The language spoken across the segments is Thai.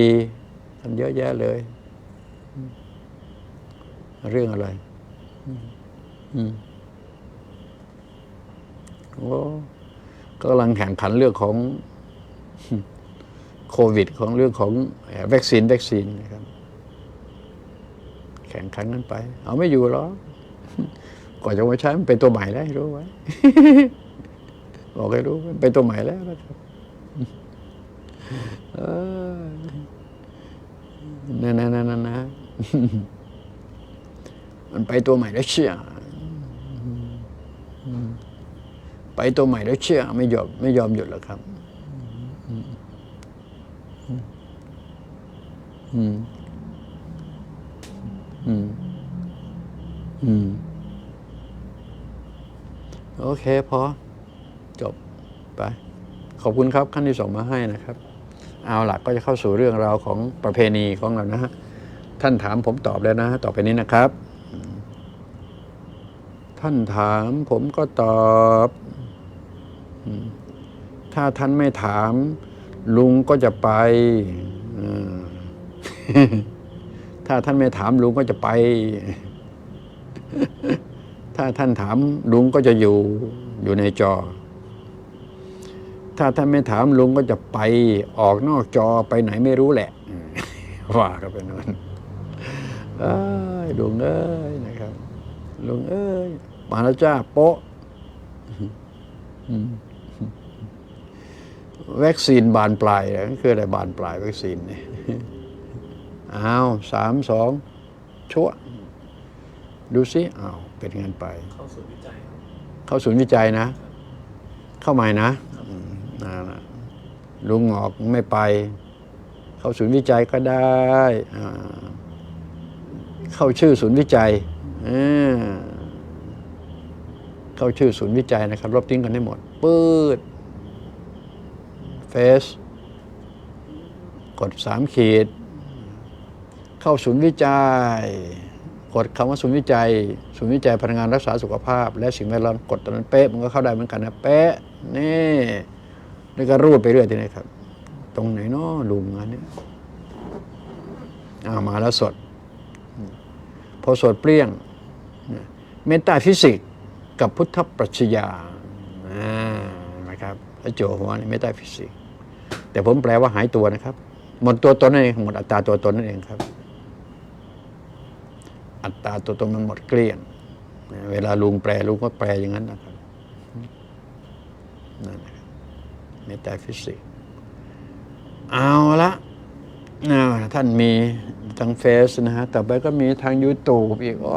ดีทำเยอะแยะเลย เรื่องอะไรอืมโอ้ก็กำลังแข่งขันเรื่องของโควิด ของเรื่องของวัคซีนวัคซีนนะครับ แข่งขันกันไป เอาไม่อยู่หรอกก่อนจะมาใช้มันเป็นตัวใหม่แล้วรู้ไว้ บอกให้รู้เป็นตัวใหม่แล้วนะครับ เออนั่นนั่นนั่นะมันไปตัวใหม่แล้วเชื่อไปตัวใหม่แล้วเชื่อ ไม่ยอมไม่ยอมหยุดหรอกครับอืมอืมอืมโอเคพอ จบไป ขอบคุณครับขั้นที่ส่งมาให้นะครับ เอาล่ะก็จะเข้าสู่เรื่องราวของประเพณีของเรานะฮะท่านถามผมตอบแล้วนะ ต่อไปนี้นะครับ ท่านถามผมก็ตอบ ถ้าท่านไม่ถาม ลุงก็จะไป ถ้าท่านไม่ถามลุงก็จะไป ถ้าท่านถามลุงก็จะอยู่อยู่ในจอ ถ้าท่านไม่ถามลุงก็จะไปออกนอกจอไปไหนไม่รู้แหละ ว่ากันไปนั้นเอ้ยลุงเอ้ยนะครับลุงเอ้ยมาแล้วจ้าโป๊ะอืมวัคซีนบานปลายเหรอคืออะไรบานปลายวัคซีนเนี่ยอ้าวสามสองชั่วดูสิอ้าวเป็นงานไป เข้าสู่วิจัยครับเข้าศูนย์วิจัยนะ เข้าใหม่นะอืมนั่นน่ะ ลุงหงอกไม่ไป เข้าศูนย์วิจัยก็ได้ เข้าชื่อศูนย์วิจัยเข้าชื่อศูนย์วิจัยนะครับ ลบทิ้งกันให้หมดปืดเฟสกดสามขีด เข้าศูนย์วิจัย กดคำว่าศูนย์วิจัย ศูนย์วิจัยพลังงานรักษาสุขภาพ และสิ่งแวดล้อมกดตรงนั้นเป๊ะมันก็เข้าได้เหมือนกันนะเป๊ะนี่ นี่ก็รูดไปเรื่อยทีนี้ครับ ตรงไหนเนาะลุงอันนี้อามาแล้วสด พอสดเปรี้ยง เมตาฟิสิกส์กับพุทธปรัชญาอ่านะครับโจหัวนี่เมตาฟิสิกส์แต่ผมแปลว่าหายตัวนะครับ หมดตัวตนนั่นเองหมดอัตราตัวตนนั่นเองครับ อัตราตัวตนมันหมดเกลี้ยง เวลาลุงแปลลุงก็แปลอย่างนั้นนะครับนั่นนะครับ เมตาฟิสิกส์เอาละเอาละท่านมีทางเฟซนะฮะ ต่อไปก็มีทาง YouTube อีกโอ้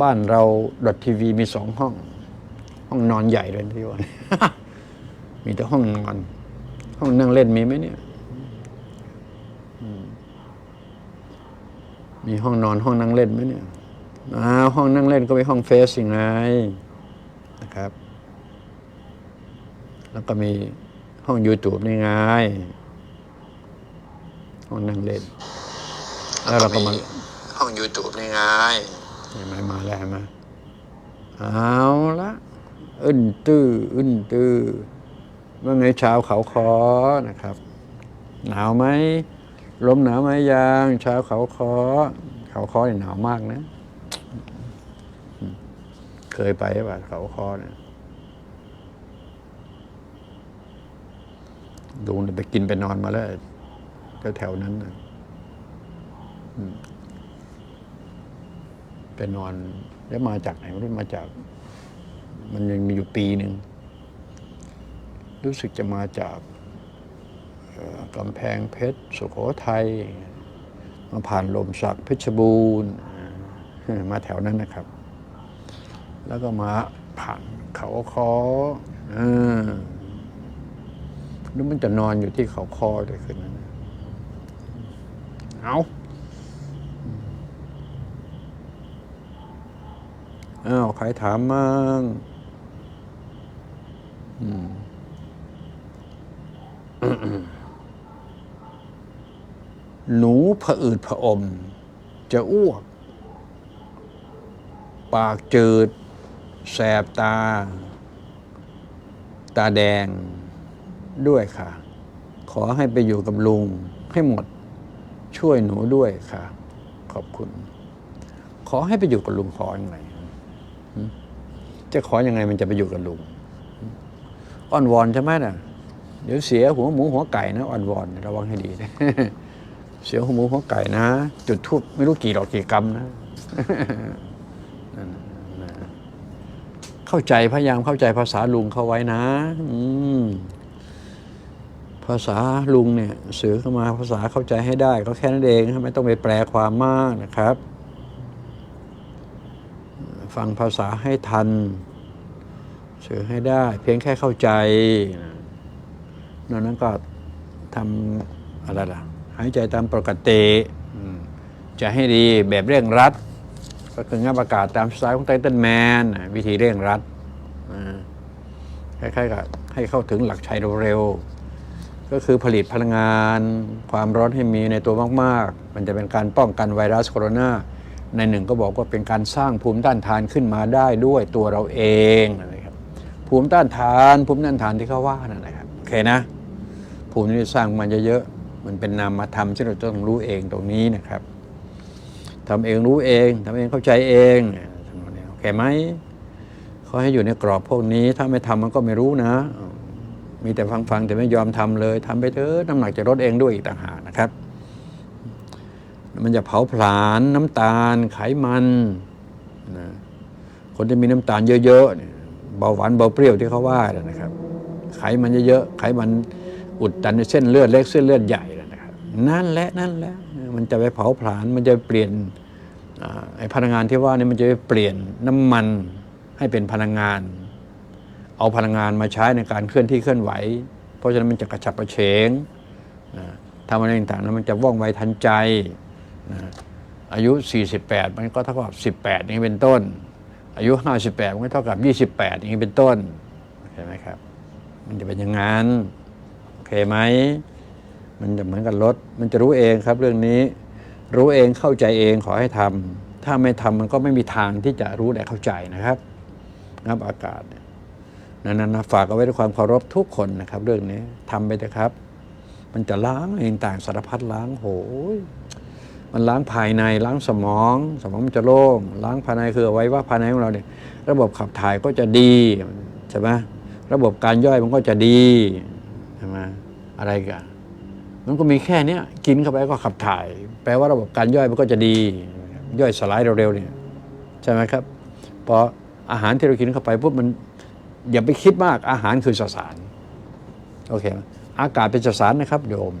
บ้านเราดอททีวีมีสองห้อง ห้องนอนใหญ่เลยที่ว่ามีแต่ห้องนอน ห้องนั่งเล่นมีไหมเนี่ยมีห้องนอนห้องนั่งเล่นไหมเนี่ยอ้าวห้องนั่งเล่นก็มีห้องเฟซยังไงนะครับ แล้วก็มีห้อง YouTube นี่ไง ห้องนั่งเล่น แล้วเราก็มาห้อง YouTube นี่ไงเห็นไหมมาแล้วเห็นไหมเอาละอึ้นตื้ออึ้นตื้อว่าไงชาวเขาคอนะครับ หนาวไหมลมหนาวไหมยางเช้าเขาคอเขาคอเนี่ยหนาวมากนะ เคยไปป่ะเขาคอเนี่ย ดูไปกินไปนอนมาแล้วแถวๆนั้นนะไปนอน แล้วมาจากไหนไม่รู้มาจาก มันยังมีอยู่ปีหนึ่ง รู้สึกจะมาจากกำแพงเพชรสุโขทัยมาผ่านลมสักเพชรบูรณ์มาแถวนั้นนะครับ แล้วก็มาผ่านเขาคออาแล้วมันจะนอนอยู่ที่เขาคอด้วยคืนนั้นนะเอาอ้าวใครถามมั่งอืมหนูผะอืดผะอม จะอ้วก ปากจืด แสบตา ตาแดง ด้วยค่ะ ขอให้ไปอยู่กับลุงให้หมด ช่วยหนูด้วยค่ะ ขอบคุณ ขอให้ไปอยู่กับลุงขออย่างไรจะขออยังไงมันจะไปอยู่กับลุงอ้อนวอนใช่ไหมน่ะ เดี๋ยวเสียหัวหมูหัวไก่นะอ้อนวอนระวังให้ดีนะเสียหัวหมูหัวไก่นะ จุดทูบไม่รู้กี่ดอกกี่กรรมนะนั่นน่ะนะเข้าใจพยายามเข้าใจภาษาลุงเข้าไว้นะ อืม ภาษาลุงเนี่ยสื่อเข้ามาภาษาเข้าใจให้ได้ ก็แค่นั้นเองไม่ต้องไปแปลความมากนะครับ ฟังภาษาให้ทัน สื่อให้ได้ เพียงแค่เข้าใจนอกนั้นก็ทำอะไรล่ะหายใจตามปกติจะให้ดีแบบเร่งรัด ก็คืองับอากาศตามสไตล์ของไททันแมนวิธีเร่งรัดคล้ายๆกับให้เข้าถึงหลักชัยเร็วๆ ก็คือผลิตพลังงาน ความร้อนให้มีในตัวมากๆ มันจะเป็นการป้องกันไวรัสโคโรนาในหนึ่งก็บอกว่าเป็นการสร้างภูมิต้านทานขึ้นมาได้ด้วยตัวเราเองนะครับภูมิต้านทานภูมิต้านทานที่เขาว่านั่นนะครับโอเคนะ ภูมิที่สร้างมันเยอะๆมันเป็นนามธรรมที่เราต้องรู้เองตรงนี้นะครับทำเองรู้เองทำเองเข้าใจเองโอเคไหมเขาให้อยู่ในกรอบพวกนี้ถ้าไม่ทำมันก็ไม่รู้นะ มีแต่ฟังๆแต่ไม่ยอมทำเลยทำไปเถอะน้ำหนักจะลดเองด้วยอีกต่างหากนะครับ มันจะเผาผลาญน้ำตาลไขมันนะคนที่มีน้ำตาลเยอะๆเนี่ยเบาหวานเบาเปรี้ยวที่เขาว่านะนะครับ ไขมันเยอะๆไขมันอุดตันในเส้นเลือดเล็กเส้นเลือดใหญ่นะนะครับนั่นแหละนั่นแหละมันจะไปเผาผลาญมันจะเปลี่ยนไอ้พลังงานที่ว่านี่มันจะไปเปลี่ยนน้ำมันให้เป็นพลังงาน เอาพลังงานมาใช้ในการเคลื่อนที่เคลื่อนไหว เพราะฉะนั้นมันจะกระฉับกระเฉงนะทำอะไรต่างๆแล้วมันจะว่องไวทันใจนะอายุ 48 มันก็เท่ากับ 18อย่างนี้เป็นต้น อายุ 58 มันก็เท่ากับ 28 อย่างนี้เป็นต้นเห็นไหมครับ มันจะเป็นอย่างนั้น โอเคไหม มันจะเหมือนกับรถ มันจะรู้เองครับเรื่องนี้ รู้เองเข้าใจเองขอให้ทำถ้าไม่ทำมันก็ไม่มีทางที่จะรู้และเข้าใจนะครับงับอากาศเนี่ย นั้นนะฝากเอาไว้ด้วยความเคารพทุกคนนะครับ เรื่องนี้ทำไปเถอะครับ มันจะล้างอะไรต่างสารพัดล้างโหยมันล้างภายในล้างสมอง สมองมันจะโล่งล้างภายในคือเอาไว้ว่าภายในของเราเนี่ย ระบบขับถ่ายก็จะดีใช่ไหมระบบการย่อยมันก็จะดีใช่ไหมอะไรกันมันก็มีแค่เนี้ยกินเข้าไปก็ขับถ่าย แปลว่าระบบการย่อยมันก็จะดี ย่อยสลายเร็วๆเนี่ยใช่ไหมครับพออาหารที่เรากินเข้าไปปุ๊บมัน อย่าไปคิดมากอาหารคือสสารโอเคไหมอากาศเป็นสสารนะครับ โยม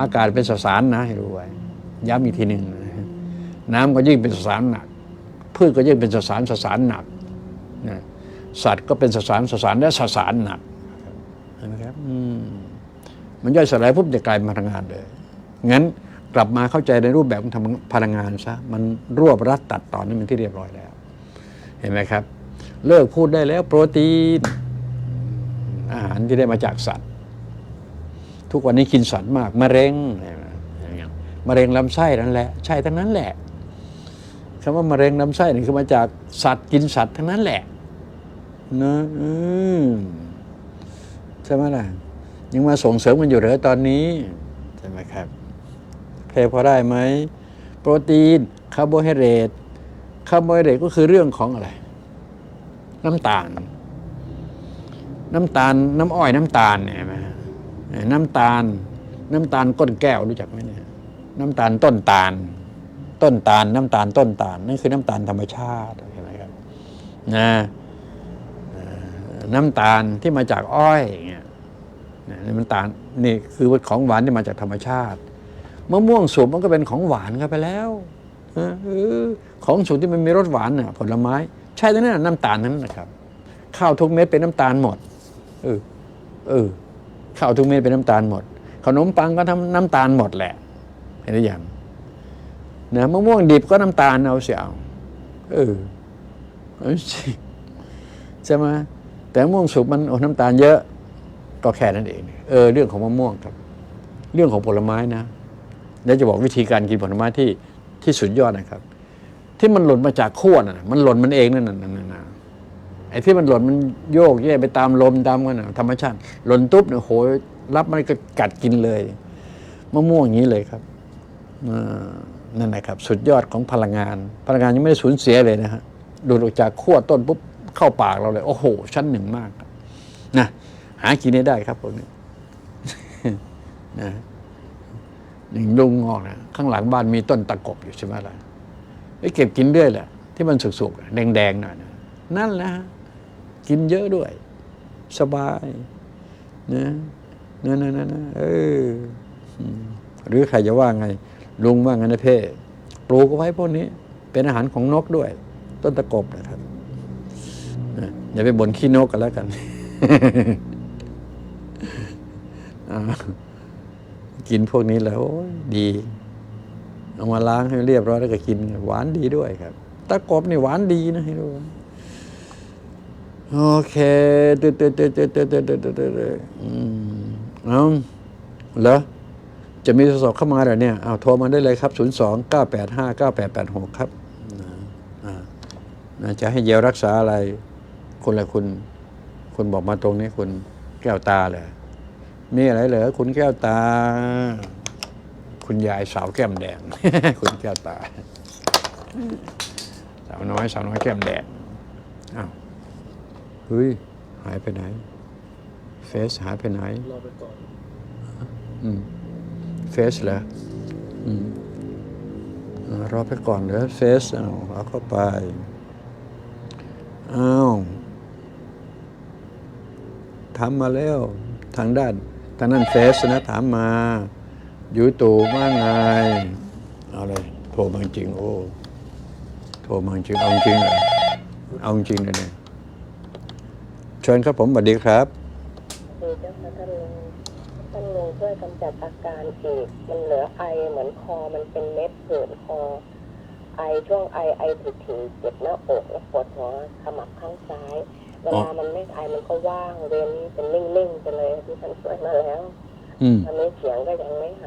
อากาศเป็นสสารนะให้รู้ไว้ย้ำอีกทีหนึ่งนะน้ำก็ยิ่งเป็นสสารหนักพืชก็ยิ่งเป็นสสารสสารหนักสัตว์ก็เป็นสสารสสารและสสารหนักเห็นไหมครับมันย่อยสลายปุ๊บจะกลายเป็นพลังงานเลยงั้นกลับมาเข้าใจในรูปแบบของพลังงานซะมันรวบรัดตัดตอนนี้มันที่เรียบร้อยแล้ว เห็นไหมครับ เลิกพูดได้แล้วโปรตีน อาหารที่ได้มาจากสัตว์ ทุกวันนี้กินสัตว์มากมะเร็งมะเร็งลำไส้นั่นแหละ ใช่ทั้งนั้นแหละคำว่ามะเร็งลำไส้นี่คือมาจากสัตว์กินสัตว์ทั้งนั้นแหละนะอืมใช่ไหมล่ะยังมาส่งเสริมกันอยู่เหรอตอนนี้ใช่ไหมครับเพลพอได้ไหมโปรตีนคาร์โบไฮเดรตคาร์โบไฮเดรตก็คือเรื่องของอะไร น้ำตาล น้ำตาล น้ำอ้อยน้ำตาลเนี่ยนไหมน้ำตาล น้ำตาลก้นแก้วรู้จักไหมเนี่ย น้ำตาลต้นตาล ต้นตาล น้ำตาลต้นตาลนั่นคือน้ำตาลธรรมชาติเห็นไหมครับนะน้ำตาลที่มาจากอ้อยเงี้ยนะนี่มันตาลนี่คือของหวานที่มาจากธรรมชาติมะม่วงสุกมันก็เป็นของหวานกันไปแล้ว ของสุกที่มันมีรสหวานน่ะผลไม้ ใช่ทั้งนั้นน้ำตาลนั้นนะครับ ข้าวทุกเม็ดเป็นน้ำตาลหมดเออเออข้าวทุกเม็ดเป็นน้ำตาลหมด ขนมปังก็ทำน้ำตาลหมดแหละ เห็นหรือยังนะมะม่วงดิบก็น้ำตาลเอาเสียเอาเออใช่ไหมแต่มะม่วงสุกมันโอ้น้ำตาลเยอะก็แค่นั้นเองเออเรื่องของมะม่วงครับ เรื่องของผลไม้นะแล้วจะบอกวิธีการกินผลไม้ที่ ที่สุดยอดนะครับ ที่มันหล่นมาจากขั้วน่ะ มันหล่นมันเองนั่นน่ะนั่นน่ะไอ้ที่มันหล่นมันโยกแย่ไปตามลมตามกันธรรมชาติ หล่นตุ๊บเนี่ยโหยรับมันก็กัดกินเลยมะม่วงอย่างนี้เลยครับนั่นแหละครับ สุดยอดของพลังงาน พลังงานยังไม่ได้สูญเสียเลยนะฮะดูดออกจากขั้วต้นปุ๊บเข้าปากเราเลย โอ้โห ชั้นหนึ่งมากนะหากินให้ได้ครับพวกนี้นะ หนึ่งลุงงอกนะข้างหลังบ้านมีต้นตะกบอยู่ใช่ไหมล่ะไปเก็บกินเรื่อยแหละที่มันสุกๆแดงๆหน่อยนะนั่นแหละกินเยอะด้วย สบายนะนั่นนั่นนั่นเออหรือใครจะว่าไง ลุงว่าไงนะเพ่ปลูกไว้พวกนี้ เป็นอาหารของนกด้วย ต้นตะกบนะครับอย่าไปบ่นขี้นกกันแล้วกันอ่า กินพวกนี้แล้วดีเอามาล้างให้เรียบร้อยแล้วก็กิน หวานดีด้วยครับตะกบนี่หวานดีนะให้ดูโอเคเตือนเตเตเตเตเตเตเตเตอนอืมเอาเหรอจะมีสอบเข้ามาเหรอเนี่ยเอาโทรมาได้เลยครับ 0 2 9 8 5 9 8 8 6 ครับนะอ่านะจะให้เยียวรักษาอะไร คุณละคุณ คุณบอกมาตรงนี้คุณแก้วตาเลย มีอะไรเหรอคุณแก้วตา คุณยายสาวแก้มแดง คุณแก้วตา สาวน้อยสาวน้อยแก้มแดงอ้าวเฮ้ยหายไปไหน เฟซหายไปไหนรอไปก่อนอืมเฟซเหรออืมอ่ารอไปก่อนเหรอเฟซเอาเอาเข้าไปอ้าวทำมาแล้วทางด้าน ทางนั้นเฟซนะถามมาอยู่ตู่ว่าไงเอาเลยโทรมาจริง โอ้โทรมาจริงเอาจริงเลยเอาจริงเลยเนี่ยเชิญครับผมสวัสดีครับคือเจ้าค่ะท่านลุงท่านลุงช่วยกำจัดอาการอีกมันเหลือไอเหมือนคอมันเป็นเม็ดผื่นคอ ไอช่วงไอไอถึงถึงเจ็บหน้าอกแล้วปวดหัวขมับข้างซ้าย เวลามันไม่ไอมันก็ว่างเว้นเป็นนิ่งๆไปเลยที่ท่านช่วยมาแล้วอืม ตอนนี้เสียงก็ยังไม่หาย